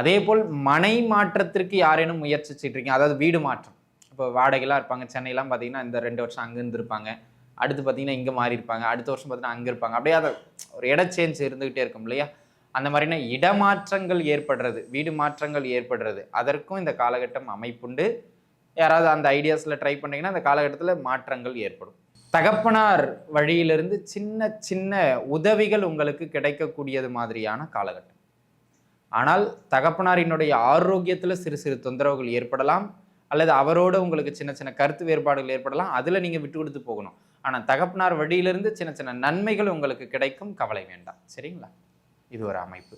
அதே போல் மனை மாற்றத்திற்கு யாரேனும் முயற்சிச்சுட்டு இருக்கீங்க அதாவது வீடு மாற்றம். இப்போ வாடகைலாம் இருப்பாங்க சென்னையெல்லாம் பார்த்தீங்கன்னா இந்த ரெண்டு வருஷம் அங்கே இருந்திருப்பாங்க. அடுத்து பார்த்தீங்கன்னா இங்கே மாறி இருப்பாங்க அடுத்த வருஷம் பார்த்தீங்கன்னா அங்கே இருப்பாங்க. அப்படியே அதை ஒரு இட சேஞ்ச் இருந்துக்கிட்டே இருக்கும் இல்லையா? அந்த மாதிரினா இடமாற்றங்கள் ஏற்படுறது வீடு மாற்றங்கள் ஏற்படுறது அதற்கும் இந்த காலகட்டம் அமைப்புண்டு. யாராவது அந்த ஐடியாஸில் ட்ரை பண்ணிங்கன்னா அந்த காலகட்டத்தில் மாற்றங்கள் ஏற்படும். தகப்பனார் வழியிலிருந்து சின்ன சின்ன உதவிகள் உங்களுக்கு கிடைக்கக்கூடியது மாதிரியான காலகட்டம். ஆனால் தகப்பனாரினுடைய ஆரோக்கியத்தில் சிறு சிறு தொந்தரவுகள் ஏற்படலாம் அல்லது அவரோட உங்களுக்கு சின்ன சின்ன கருத்து வேறுபாடுகள் ஏற்படலாம் அதில் நீங்கள் விட்டு கொடுத்து போகணும். ஆனால் தகப்பனார் வழியிலிருந்து சின்ன சின்ன நன்மைகள் உங்களுக்கு கிடைக்கும் கவலை வேண்டாம். சரிங்களா? இது ஒரு அமைப்பு.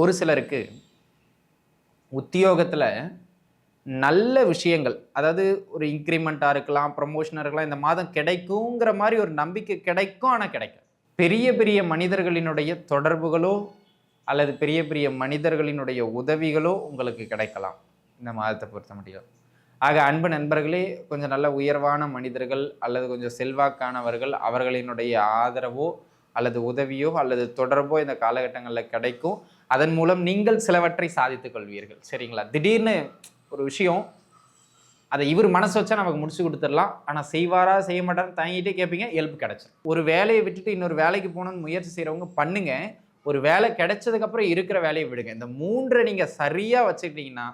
ஒரு சிலருக்கு உத்தியோகத்தில் நல்ல விஷயங்கள் அதாவது ஒரு இன்க்ரிமெண்ட்டாக இருக்கலாம் ப்ரமோஷனாக இருக்கலாம் இந்த மாதம் கிடைக்குங்கிற மாதிரி ஒரு நம்பிக்கை கிடைக்கும் ஆனால் கிடைக்கும் பெரிய பெரிய மனிதர்களினுடைய தொடர்புகளோ அல்லது பெரிய பெரிய மனிதர்களினுடைய உதவிகளோ உங்களுக்கு கிடைக்கலாம். இந்த மாதத்தை பொறுத்த முடியும் ஆக அன்பு நண்பர்களே கொஞ்சம் நல்ல உயர்வான மனிதர்கள் அல்லது கொஞ்சம் செல்வாக்கானவர்கள் அவர்களினுடைய ஆதரவோ அல்லது உதவியோ அல்லது தொடர்போ இந்த காலகட்டங்களில் கிடைக்கும். அதன் மூலம் நீங்கள் சிலவற்றை சாதித்துக் கொள்வீர்கள். சரிங்களா? திடீர்னு ஒரு விஷயம் அதை இவர் மனசு வச்சா நமக்கு முடிச்சு கொடுத்துடலாம். ஆனால் செய்வாரா செய்ய மாட்டான்னு தாங்கிட்டே கேட்பீங்க ஹெல்ப் கிடச்சிடும் ஒரு வேலையை விட்டுட்டு இன்னொரு வேலைக்கு போகணும்னு முயற்சி செய்கிறவங்க பண்ணுங்கள் ஒரு வேலை கிடைச்சதுக்கப்புறம் இருக்கிற வேலையை விடுங்க. இந்த மூன்றை நீங்கள் சரியாக வச்சுக்கிட்டீங்கன்னா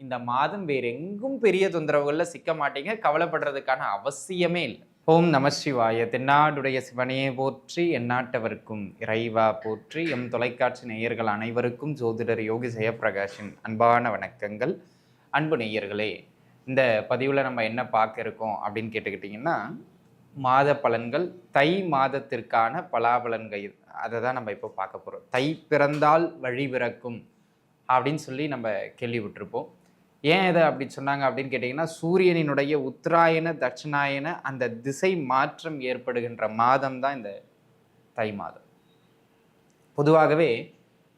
இந்த மாதம் வேறு எங்கும் பெரிய தொந்தரவுகளில் சிக்க மாட்டீங்க. கவலைப்படுறதுக்கான அவசியமே இல்லை. ஓம் நம சிவாய. தென்னாடுடைய சிவனையே போற்றி எந்நாட்டவருக்கும் இறைவா போற்றி. எம் தொலைக்காட்சி நேயர்கள் அனைவருக்கும் ஜோதிடர் யோகி ஜெயப்பிரகாஷின் அன்பான வணக்கங்கள். அன்பு நேயர்களே இந்த பதிவில் நம்ம என்ன பார்க்க இருக்கோம் அப்படின்னு கேட்டுக்கிட்டிங்கன்னா மாத பலன்கள் தை மாதத்திற்கான பலாபலன்கள். அதை தான் நம்ம இப்போ பார்க்க போகிறோம் தை பிறந்தால் வழி பிறக்கும் அப்படின்னு சொல்லி நம்ம கேள்விப்பட்டிருப்போம். ஏன் இதை அப்படி சொன்னாங்க அப்படின்னு கேட்டிங்கன்னா சூரியனினுடைய உத்தராயண தட்சிணாயன அந்த திசை மாற்றம் ஏற்படுகின்ற மாதம் தான் இந்த தை மாதம். பொதுவாகவே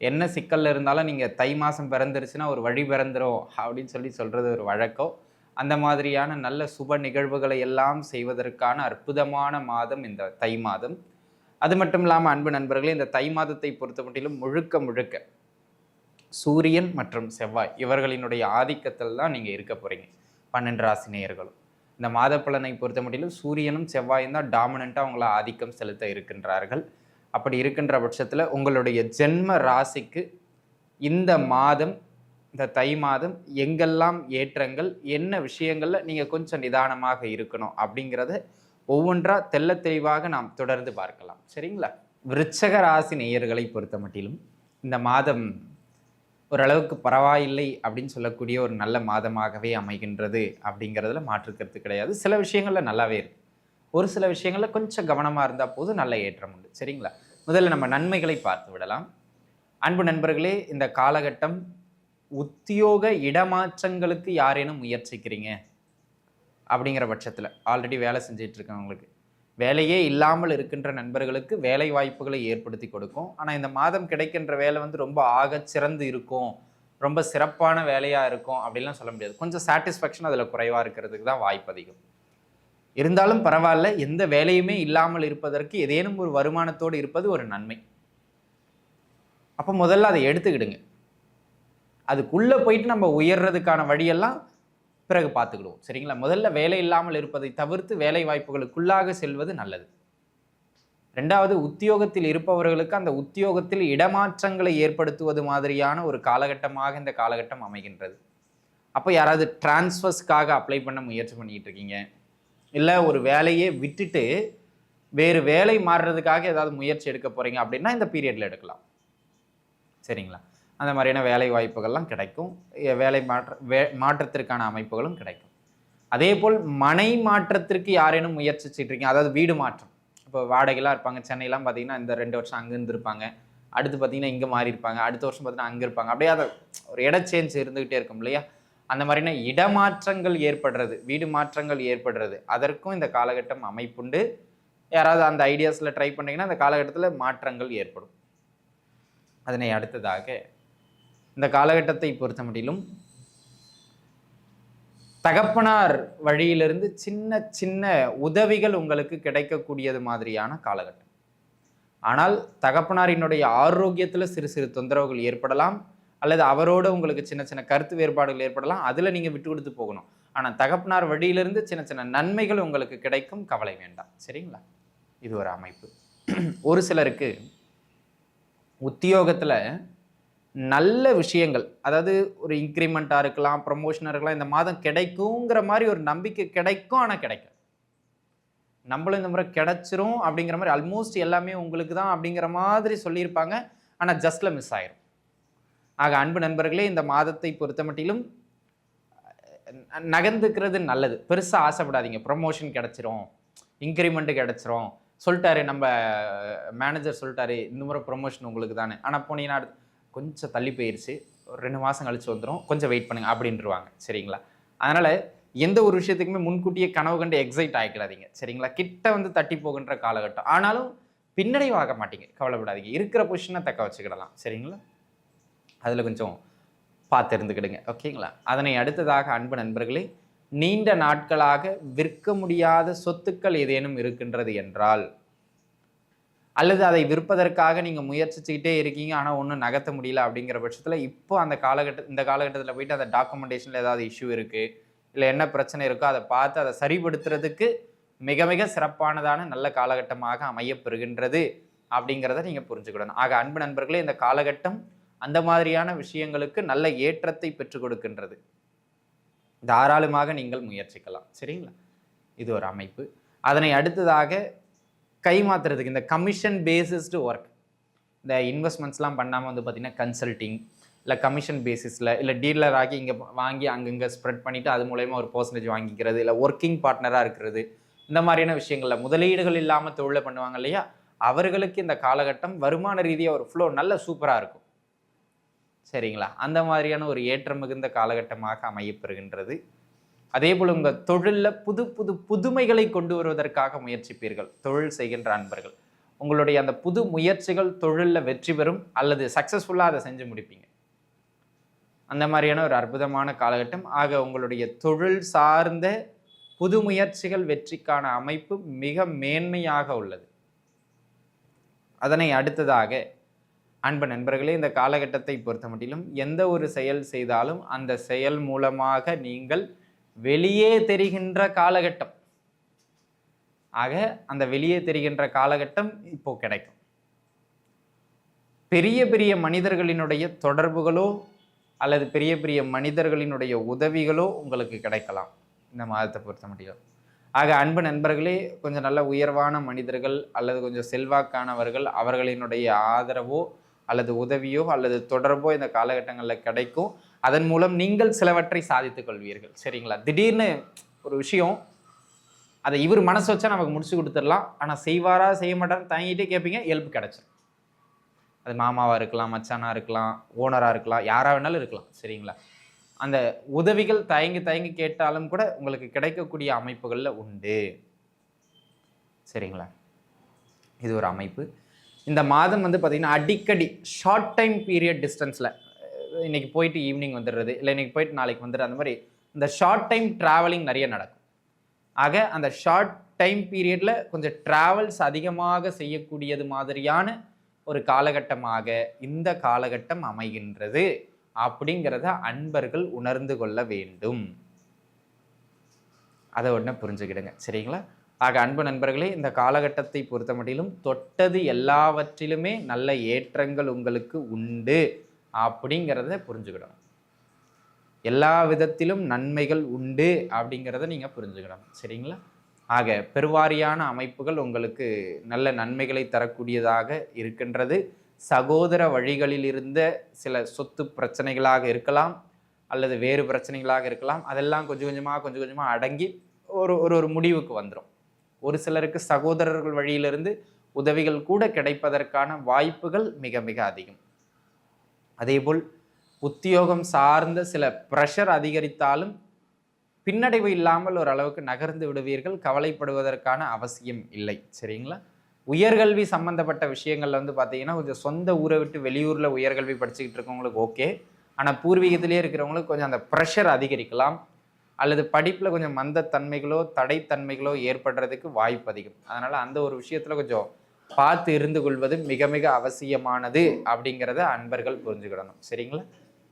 என்ன சிக்கலில் இருந்தாலும் நீங்கள் தை மாதம் பிறந்துருச்சுன்னா ஒரு வழி பிறந்துடும் அப்படின்னு சொல்லி சொல்கிறது ஒரு வழக்கம். அந்த மாதிரியான நல்ல சுப நிகழ்வுகளை எல்லாம் செய்வதற்கான அற்புதமான மாதம் இந்த தை மாதம். அது மட்டும் இல்லாமல் அன்பு நண்பர்களே இந்த தை மாதத்தை பொறுத்த மட்டிலும் முழுக்க முழுக்க சூரியன் மற்றும் செவ்வாய் இவர்களினுடைய ஆதிக்கத்தில் தான் நீங்கள் இருக்க போகிறீங்க பன்னெண்டு ராசி நேயர்களும். இந்த மாத பலனை பொறுத்த மட்டிலும் சூரியனும் செவ்வாயும் தான் டாமினண்ட்டாக உங்களை ஆதிக்கம் செலுத்த இருக்கின்றார்கள். அப்படி இருக்கின்ற பட்சத்தில் உங்களுடைய ஜென்ம ராசிக்கு இந்த மாதம் இந்த தை மாதம் எங்கெல்லாம் ஏற்றங்கள் என்ன விஷயங்களில் நீங்கள் கொஞ்சம் நிதானமாக இருக்கணும் அப்படிங்கிறத ஒவ்வொன்றா தெள்ள தெளிவாக நாம் தொடர்ந்து பார்க்கலாம். சரிங்களா? விருச்சக ராசி நேயர்களை பொறுத்த மட்டிலும் இந்த மாதம் ஓரளவுக்கு பரவாயில்லை அப்படின்னு சொல்லக்கூடிய ஒரு நல்ல மாதமாகவே அமைகின்றது அப்படிங்கிறதுல மாற்றுக்கிறது கிடையாது. சில விஷயங்களில் நல்லாவே இருக்கு. ஒரு சில விஷயங்களில் கொஞ்சம் கவனமாக இருந்தால் போதும் நல்ல ஏற்றம் உண்டு. சரிங்களா? முதல்ல நம்ம நன்மைகளை பார்த்து விடலாம். அன்பு நண்பர்களே இந்த காலகட்டம் உத்தியோக இடமாற்றங்களுக்கு யாரேனும் முயற்சிக்கிறீங்க? அப்படிங்கிற பட்சத்தில் ஆல்ரெடி வேலை செஞ்சிட்டு இருக்கவங்களுக்கு வேலையே இல்லாமல் இருக்கின்ற நண்பர்களுக்கு வேலை வாய்ப்புகளை ஏற்படுத்தி கொடுக்கும். ஆனால் இந்த மாதம் கிடைக்கின்ற வேலை வந்து ரொம்ப ஆக சிறந்து இருக்கும். ரொம்ப சிறப்பான வேலையாக இருக்கும் அப்படிலாம் சொல்ல முடியாது. கொஞ்சம் சாட்டிஸ்ஃபேக்ஷன் அதில் குறைவாக இருக்கிறதுக்கு தான் வாய்ப்பு அதிகம். இருந்தாலும் பரவாயில்ல எந்த வேலையுமே இல்லாமல் இருப்பதற்கு ஏதேனும் ஒரு வருமானத்தோடு இருப்பது ஒரு நன்மை. அப்போ முதல்ல அதை எடுத்துக்கிடுங்க. அதுக்குள்ளே போயிட்டு நம்ம உயர்றதுக்கான வழியெல்லாம் பிறகு பார்த்துக்கிடுவோம். சரிங்களா? முதல்ல வேலை இல்லாமல் இருப்பதை தவிர்த்து வேலை வாய்ப்புகளுக்குள்ளாக செல்வது நல்லது. ரெண்டாவது உத்தியோகத்தில் இருப்பவர்களுக்கு அந்த உத்தியோகத்தில் இடமாற்றங்களை ஏற்படுத்துவது மாதிரியான ஒரு காலகட்டமாக இந்த காலகட்டம் அமைகின்றது. அப்போ யாராவது டிரான்ஸ்ஃபர்ஸ்க்காக அப்ளை பண்ண முயற்சி பண்ணிக்கிட்டு இருக்கீங்க. இல்லை ஒரு வேலையே விட்டுட்டு வேறு வேலை மாறுறதுக்காக ஏதாவது முயற்சி எடுக்க போகிறீங்க அப்படின்னா இந்த பீரியடில் எடுக்கலாம். சரிங்களா? அந்த மாதிரியான வேலை வாய்ப்புகள்லாம் கிடைக்கும். வேலை மாற்ற வே மாற்றத்திற்கான அமைப்புகளும் கிடைக்கும். அதே போல் மனை மாற்றத்திற்கு யாரேனும் முயற்சிச்சுட்டு இருக்கீங்க அதாவது வீடு மாற்றம். இப்போ வாடகைலாம் இருப்பாங்க. சென்னையெலாம் பார்த்தீங்கன்னா இந்த ரெண்டு வருஷம் அங்கே இருந்திருப்பாங்க. அடுத்து பார்த்தீங்கன்னா இங்கே மாறி இருப்பாங்க அடுத்த வருஷம் பார்த்தீங்கன்னா அங்கே இருப்பாங்க. அப்படியே அதை ஒரு இட சேஞ்ச் இருந்துக்கிட்டே இருக்கும் இல்லையா? அந்த மாதிரியான இடமாற்றங்கள் ஏற்படுறது வீடு மாற்றங்கள் ஏற்படுறது அதற்கும் இந்த காலகட்டம் அமைப்புண்டு. யாராவது அந்த ஐடியாஸில் ட்ரை பண்ணிங்கன்னா அந்த காலகட்டத்தில் மாற்றங்கள் ஏற்படும். அதனை அடுத்ததாக இந்த காலகட்டத்தை பொறுத்த மட்டிலும் தகப்பனார் வழியிலிருந்து சின்ன சின்ன உதவிகள் உங்களுக்கு கிடைக்கக்கூடியது மாதிரியான காலகட்டம். ஆனால் தகப்பனாரினுடைய ஆரோக்கியத்தில் சிறு சிறு தொந்தரவுகள் ஏற்படலாம் அல்லது அவரோட உங்களுக்கு சின்ன சின்ன கருத்து வேறுபாடுகள் ஏற்படலாம் அதில் நீங்கள் விட்டு கொடுத்து போகணும். ஆனால் தகப்பனார் வழியிலிருந்து சின்ன சின்ன நன்மைகள் உங்களுக்கு கிடைக்கும் கவலை வேண்டாம். சரிங்களா? இது ஒரு அமைப்பு. ஒரு சிலருக்கு உத்தியோகத்தில் நல்ல விஷயங்கள். அதாவது ஒரு இன்க்ரிமெண்ட்டாக இருக்கலாம் ப்ரமோஷனாக இருக்கலாம் இந்த மாதம் கிடைக்குங்கிற மாதிரி ஒரு நம்பிக்கை கிடைக்கும் ஆனால் கிடைக்கும் நம்மளும் இந்த முறை கிடைச்சிரும் அப்படிங்கிற மாதிரி ஆல்மோஸ்ட் எல்லாமே உங்களுக்கு தான் அப்படிங்கிற மாதிரி சொல்லியிருப்பாங்க. ஆனால் ஜஸ்ட்டில் மிஸ் ஆயிரும். ஆக அன்பு நண்பர்களே இந்த மாதத்தை பொறுத்த மட்டிலும் நகர்ந்துக்கிறது நல்லது. பெருசாக ஆசைப்படாதீங்க. ப்ரொமோஷன் கிடச்சிரும் இன்க்ரிமெண்ட்டு கிடச்சிரும். சொல்லிட்டாரு நம்ம மேனேஜர் சொல்லிட்டாரு இந்த முறை ப்ரொமோஷன் உங்களுக்கு தானே. ஆனால் போனீங்கன்னா கொஞ்சம் தள்ளி போயிடுச்சு ஒரு ரெண்டு மாதம் கழிச்சு வந்துடும் கொஞ்சம் வெயிட் பண்ணுங்க அப்படின்ட்டுருவாங்க சரிங்களா? அதனால் எந்த ஒரு விஷயத்துக்குமே முன்கூட்டியே கனவு கண்டு எக்ஸைட் ஆகிக்கிறாதீங்க சரிங்களா? கிட்ட வந்து தட்டி போகின்ற காலகட்டம். ஆனாலும் பின்னடைவாக மாட்டீங்க. கவலைப்படாதீங்க. இருக்கிற பொசிஷனை தக்க வச்சுக்கிடலாம். சரிங்களா? அதில் கொஞ்சம் பார்த்து இருந்துக்கிடுங்க ஓகேங்களா? அதனை அடுத்ததாக அன்பு நண்பர்களே நீண்ட நாட்களாக விற்க முடியாத சொத்துக்கள் ஏதேனும் இருக்கின்றது என்றால் அல்லது அதை விற்பதற்காக நீங்கள் முயற்சிச்சுக்கிட்டே இருக்கீங்க ஆனால் ஒன்றும் நகர்த்த முடியல அப்படிங்கிற பட்சத்தில் இப்போ அந்த காலகட்ட இந்த காலகட்டத்தில் போயிட்டு அந்த டாக்குமெண்டேஷனில் ஏதாவது இஷ்யூ இருக்குது இல்லை என்ன பிரச்சனை இருக்கோ அதை பார்த்து அதை சரிப்படுத்துறதுக்கு மிக மிக சிறப்பானதான நல்ல காலகட்டமாக அமையப்பெறுகின்றது அப்படிங்கிறத நீங்கள் புரிஞ்சுக்கிடணும். ஆக அன்பு நண்பர்களே இந்த காலகட்டம் அந்த மாதிரியான விஷயங்களுக்கு நல்ல ஏற்றத்தை பெற்றுக் கொடுக்கின்றது. தாராளமாக நீங்கள் முயற்சிக்கலாம். சரிங்களா? இது ஒரு அமைப்பு. அதனை அடுத்ததாக கைமாத்துறதுக்கு இந்த கமிஷன் பேசிஸ்டு ஒர்க் இந்த இன்வெஸ்ட்மெண்ட்ஸ்லாம் பண்ணாமல் வந்து பார்த்திங்கன்னா கன்சல்ட்டிங் இல்லை கமிஷன் பேசிஸில் இல்லை டீலர் ஆகி இங்கே வாங்கி அங்கங்கே ஸ்ப்ரெட் பண்ணிவிட்டு அது மூலயமா ஒரு பர்சன்டேஜ் வாங்கிக்கிறது இல்லை ஒர்க்கிங் பார்ட்னராக இருக்கிறது இந்த மாதிரியான விஷயங்களில் முதலீடுகள் இல்லாமல் தொழிலை பண்ணுவாங்க இல்லையா? அவர்களுக்கு இந்த காலகட்டம் வருமான ரீதியாக ஒரு ஃப்ளோ நல்ல சூப்பராக இருக்கும். சரிங்களா? அந்த மாதிரியான ஒரு ஏற்றம் மிகுந்த காலகட்டமாக அமையப்பெறுகின்றது அதே போல் உங்கள் தொழிலில் புது புது புதுமைகளை கொண்டு வருவதற்காக முயற்சிப்பீர்கள். தொழில் செய்கின்ற அன்பர்கள். உங்களுடைய அந்த புது முயற்சிகள் தொழிலில் வெற்றி பெறும் அல்லது சக்ஸஸ்ஃபுல்லாக அதை செஞ்சு முடிப்பீங்க. அந்த மாதிரியான ஒரு அற்புதமான காலகட்டம். ஆக உங்களுடைய தொழில் சார்ந்த புது முயற்சிகள் வெற்றிக்கான அமைப்பு மிக மேன்மையாக உள்ளது. அதனை அடுத்ததாக அன்பு நண்பர்களே இந்த காலகட்டத்தை பொறுத்த மட்டிலும் எந்த ஒரு செயல் செய்தாலும் அந்த செயல் மூலமாக நீங்கள் வெளியே தெரிகின்ற காலகட்டம். ஆக அந்த வெளியே தெரிகின்ற காலகட்டம் இப்போ கிடைக்கும். பெரிய பெரிய மனிதர்களினுடைய தொடர்புகளோ அல்லது பெரிய பெரிய மனிதர்களினுடைய உதவிகளோ உங்களுக்கு கிடைக்கலாம். இந்த மாதத்தை பொறுத்த முடியும் ஆக அன்பு நண்பர்களே கொஞ்சம் நல்ல உயர்வான மனிதர்கள் அல்லது கொஞ்சம் செல்வாக்கானவர்கள் அவர்களினுடைய ஆதரவோ அல்லது உதவியோ அல்லது தொடர்போ இந்த காலகட்டங்களில் கிடைக்கும். அதன் மூலம் நீங்கள் சிலவற்றை சாதித்துக் கொள்வீர்கள். சரிங்களா? திடீர்னு ஒரு விஷயம் அதை இவர் மனசு வச்சா நமக்கு முடிச்சு கொடுத்துடலாம். ஆனால் செய்வாரா செய்ய மாட்டான்னு தயங்கிட்டே கேட்பீங்க ஹெல்ப் கிடைச்சிரும். அது மாமாவாக இருக்கலாம் மச்சானாக இருக்கலாம் ஓனராக இருக்கலாம் யாராக வேணாலும் இருக்கலாம். சரிங்களா? அந்த உதவிகள் தயங்கி தயங்கி கேட்டாலும் கூட உங்களுக்கு கிடைக்கக்கூடிய அமைப்புகளில் உண்டு. சரிங்களா? இது ஒரு அமைப்பு. இந்த மாதம் வந்து பார்த்திங்கன்னா அடிக்கடி ஷார்ட் டைம் பீரியட் டிஸ்டன்ஸில் இன்னைக்கு போயிட்டு ஈவினிங் வந்துடுறது இல்லை இன்னைக்கு போயிட்டு நாளைக்கு வந்துடுறது அந்த மாதிரி இந்த ஷார்ட் டைம் ட்ராவலிங் நிறைய நடக்கும். ஆக அந்த ஷார்ட் டைம் பீரியடில் கொஞ்சம் ட்ராவல்ஸ் அதிகமாக செய்யக்கூடியது மாதிரியான ஒரு காலகட்டமாக இந்த காலகட்டம் அமைகின்றது அப்படிங்கிறத அன்பர்கள் உணர்ந்து கொள்ள வேண்டும். அதை உடனே புரிஞ்சுக்கிடுங்க. சரிங்களா? ஆக அன்பு நண்பர்களே இந்த காலகட்டத்தை பொறுத்த மட்டிலும் தொட்டது எல்லாவற்றிலுமே நல்ல ஏற்றங்கள் உங்களுக்கு உண்டு. அப்படிங்கிறத புரிஞ்சுக்கிடணும். எல்லா விதத்திலும் நன்மைகள் உண்டு அப்படிங்கிறத நீங்கள் புரிஞ்சுக்கணும் சரிங்களா? ஆக பெருவாரியான அமைப்புகள் உங்களுக்கு நல்ல நன்மைகளை தரக்கூடியதாக இருக்கின்றது. சகோதர வழிகளில் இருந்த சில சொத்து பிரச்சனைகளாக இருக்கலாம் அல்லது வேறு பிரச்சனைகளாக இருக்கலாம். அதெல்லாம் கொஞ்சம் கொஞ்சமாக கொஞ்சம் கொஞ்சமாக அடங்கி ஒரு ஒரு ஒரு முடிவுக்கு வந்துடும் ஒரு சிலருக்கு சகோதரர்கள் வழியிலிருந்து உதவிகள் கூட கிடைப்பதற்கான வாய்ப்புகள் மிக மிக அதிகம். அதேபோல் உத்தியோகம் சார்ந்த சில ப்ரெஷர் அதிகரித்தாலும் பின்னடைவு இல்லாமல் ஓரளவுக்கு நகர்ந்து விடுவீர்கள். கவலைப்படுவதற்கான அவசியம் இல்லை. சரிங்களா? உயர்கல்வி சம்பந்தப்பட்ட விஷயங்கள்ல வந்து பார்த்தீங்கன்னா கொஞ்சம் சொந்த ஊரை விட்டு வெளியூரில் உயர்கல்வி படிச்சுக்கிட்டு இருக்கவங்களுக்கு ஓகே. ஆனால் பூர்வீகத்திலே இருக்கிறவங்களுக்கு கொஞ்சம் அந்த ப்ரெஷர் அதிகரிக்கலாம். அல்லது படிப்பில் கொஞ்சம் மந்தத்தன்மைகளோ தடைத்தன்மைகளோ ஏற்படுறதுக்கு வாய்ப்பு அதிகம். அதனால் அந்த ஒரு விஷயத்தில் கொஞ்சம் பார்த்து இருந்து கொள்வது மிக மிக அவசியமானது அப்படிங்கிறத அன்பர்கள் புரிஞ்சுக்கிடணும். சரிங்களா?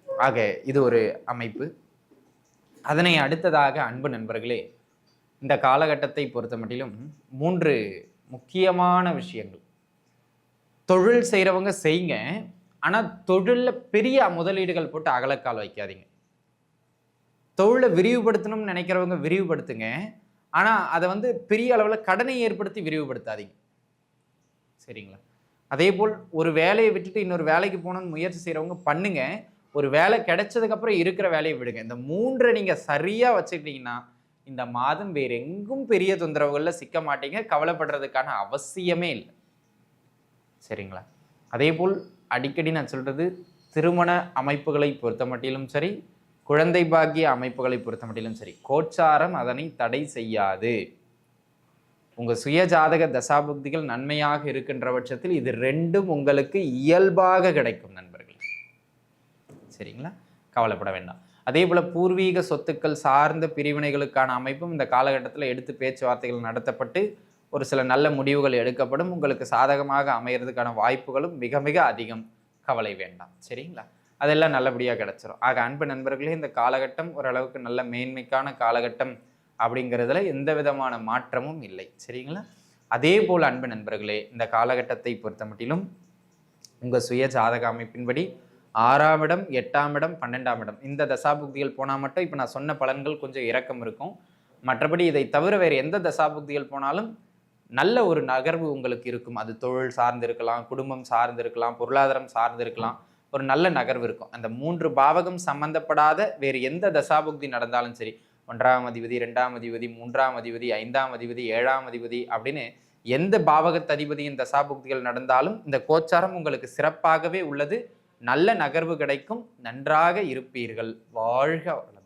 ஆக இது ஒரு அமைப்பு. அதனை அடுத்ததாக அன்பு நண்பர்களே இந்த காலகட்டத்தை பொறுத்த மட்டிலும் மூன்று முக்கியமான விஷயங்கள். தொழில் செய்கிறவங்க செய்யுங்க ஆனால் தொழிலில் பெரிய முதலீடுகள் போட்டு அகலக்கால் வைக்காதீங்க. தொழிலை விரிவுபடுத்தணும்னு நினைக்கிறவங்க விரிவுபடுத்துங்க. ஆனால் அதை வந்து பெரிய அளவில் கடனை ஏற்படுத்தி விரிவுபடுத்தாதீங்க. சரிங்களா? அதே போல் ஒரு வேலையை விட்டுட்டு இன்னொரு வேலைக்கு போகணும்னு முயற்சி செய்கிறவங்க பண்ணுங்க. ஒரு வேலை கிடைச்சதுக்கப்புறம் இருக்கிற வேலையை விடுங்க. இந்த மூன்றை நீங்கள் சரியாக வச்சுக்கிட்டீங்கன்னா இந்த மாதம் வேறு எங்கும் பெரிய தொந்தரவுகளில் சிக்க மாட்டீங்க. கவலைப்படுறதுக்கான அவசியமே இல்லை. சரிங்களா? அதே போல் அடிக்கடி நான் சொல்கிறது திருமண அமைப்புகளை பொறுத்த மட்டிலும் சரி குழந்தை பாக்கிய அமைப்புகளை பொறுத்த மட்டிலும் சரி கோச்சாரம் அதனை தடை செய்யாது. உங்கள் சுய ஜாதக தசாபுக்திகள் நன்மையாக இருக்கின்ற பட்சத்தில் இது ரெண்டும் உங்களுக்கு இயல்பாக கிடைக்கும் நண்பர்கள். சரிங்களா? கவலைப்பட வேண்டாம். அதே போல் பூர்வீக சொத்துக்கள் சார்ந்த பிரிவினைகளுக்கான அமைப்பும் இந்த காலகட்டத்தில் எடுத்து பேச்சுவார்த்தைகள் நடத்தப்பட்டு ஒரு சில நல்ல முடிவுகள் எடுக்கப்படும். உங்களுக்கு சாதகமாக அமையிறதுக்கான வாய்ப்புகளும் மிக மிக அதிகம். கவலை வேண்டாம். சரிங்களா? அதெல்லாம் நல்லபடியாக கிடச்சிரும். ஆக அன்பு நண்பர்களே இந்த காலகட்டம் ஓரளவுக்கு நல்ல மேன்மைக்கான காலகட்டம். அப்படிங்கிறதுல எந்த விதமான மாற்றமும் இல்லை. சரிங்களா? அதே போல் அன்பு நண்பர்களே இந்த காலகட்டத்தை பொறுத்த மட்டிலும் உங்கள் சுய ஜாதக அமைப்பின்படி ஆறாம் இடம் எட்டாம் இடம் பன்னெண்டாம் இடம் இந்த தசாபுக்திகள் போனால் மட்டும் இப்போ நான் சொன்ன பலன்கள் கொஞ்சம் இறக்கம் இருக்கும். மற்றபடி இதை தவிர வேறு எந்த தசாபுக்திகள் போனாலும் நல்ல ஒரு நகர்வு உங்களுக்கு இருக்கும். அது தொழில் சார்ந்து இருக்கலாம் குடும்பம் சார்ந்து இருக்கலாம் பொருளாதாரம் சார்ந்து இருக்கலாம் ஒரு நல்ல நகர்வு இருக்கும். அந்த மூன்று பாவகம் சம்பந்தப்படாத வேறு எந்த தசாபுக்தி நடந்தாலும் சரி ஒன்றாம் அதிபதி ரெண்டாம் அதிபதி மூன்றாம் அதிபதி ஐந்தாம் அதிபதி ஏழாம் அதிபதி அப்படின்னு எந்த பாவகத்ததிபதியின் தசாபுக்திகள் நடந்தாலும் இந்த கோச்சாரம் உங்களுக்கு சிறப்பாகவே உள்ளது. நல்ல நகர்வு கிடைக்கும். நன்றாக இருப்பீர்கள். வாழ்க வளமுடன்.